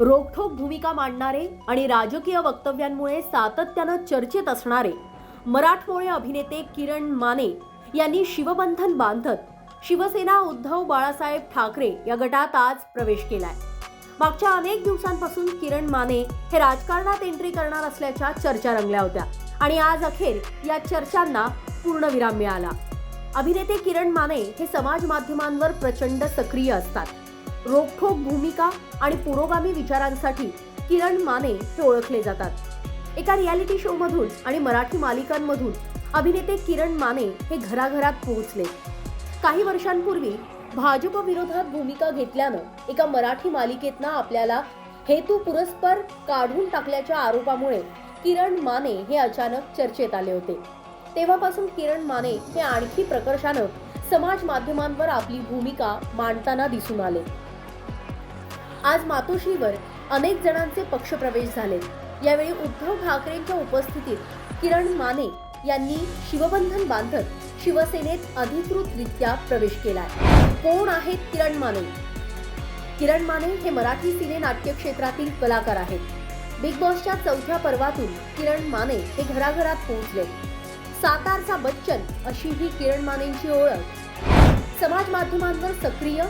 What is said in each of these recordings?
रोखठोक भूमिका मांडणारे आणि राजकीय वक्तव्यांमुळे सातत्यानं चर्चेत असणारे मराठमोळे अभिनेते किरण माने यांनी शिवबंधन बांधत शिवसेना उद्धव बाळासाहेब ठाकरे या गटात आज प्रवेश केलाय. मागच्या अनेक दिवसांपासून किरण माने हे राजकारणात एंट्री करणार असल्याच्या चर्चा रंगल्या होत्या आणि आज अखेर या चर्चांना पूर्णविराम मिळाला. अभिनेते किरण माने हे समाज माध्यमांवर प्रचंड सक्रिय असतात. रोखोक भूमिका आणि पुरोगामी विचारांसाठी किरण माने हे ओळखले जातात. एका रियालिटी शो मधून आणि मराठी मालिकांमधून अभिनेते किरण माने हे घराघरात पोहोचले. काही वर्षांपूर्वी भाजप विरोधात भूमिका घेतल्यानं एका मराठी मालिकेतनं आपल्याला हेतू पुरस्पर काढून टाकल्याच्या आरोपामुळे किरण माने हे अचानक चर्चेत आले होते. तेव्हापासून किरण माने हे आणखी प्रकर्षानं समाज माध्यमांवर आपली भूमिका मांडताना दिसून आले. आज मातोश्रीवर अनेक जणांचे पक्षप्रवेश झाले. यावेळी उद्धव ठाकरेंच्या उपस्थितीत किरण माने यांनी शिवबंधन बांधत शिवसेनेत अधिकृतरित्या प्रवेश केला कोण आहेत किरण माने? किरण माने हे मराठी सिने नाट्य क्षेत्रातील कलाकार आहेत. बिग बॉसच्या चौथ्या पर्वातून किरण माने हे घराघरात पोहोचले. सातारचा बच्चन अशी ही किरण मानेंची ओळख. समाज माध्यमांवर सक्रिय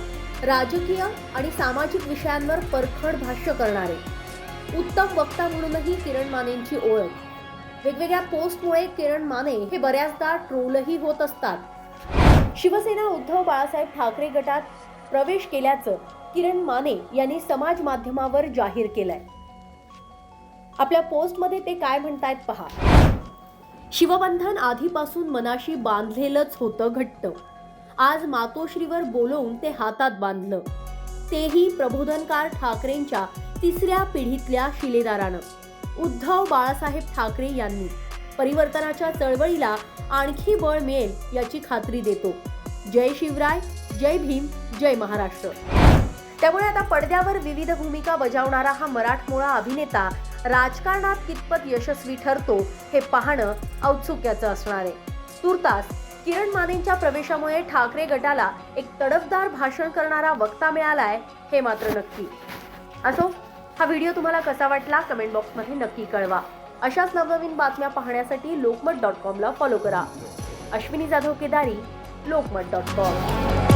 राजकीय आणि सामाजिक विषयांवर परखड भाष्य करणारे. उत्तम वक्ता म्हणूनही किरण मानेंची ओळख. वेगवेगळ्या पोस्टमुळे किरण माने हे बऱ्याचदा ट्रोलही होत असतात. शिवसेना उद्धव बाळासाहेब ठाकरे गटात प्रवेश केल्याचं किरण माने यांनी समाज माध्यमावर जाहीर केलंय. आपल्या पोस्टमध्ये ते काय म्हणतायत पहा. शिवबंधन आधीपासून मनाशी बांधलेलंच होतं घट्ट. आज मातोश्रीवर बोलवून ते हातात बांधलं. तेही प्रबोधनकार ठाकरेंच्या तिसऱ्या पिढीतल्या शिलेदारानं. उद्धव बाळासाहेब ठाकरे यांनी परिवर्तनाच्या चळवळीला आणखी बळ मिळेल याची खात्री देतो. जय शिवराय जय भीम जय महाराष्ट्र. त्यामुळे आता पडद्यावर विविध भूमिका बजावणारा हा मराठमोळा अभिनेता राजकारणात कितपत यशस्वी ठरतो हे पाहणं औत्सुक्याचं असणार आहे. तुर्तास किरण मानेंच्या प्रवेशामुळे ठाकरे गटाला एक तडफदार भाषण करणारा वक्ता मिळालाय हे मात्र नक्की. असो हा व्हिडिओ तुम्हाला कसा वाटला कमेंट बॉक्समध्ये नक्की कळवा. अशाच नवनवीन बातम्या पाहण्यासाठी लोकमत डॉट कॉमला फॉलो करा. Ashwini Jadhav Kedari Lokmat dot com.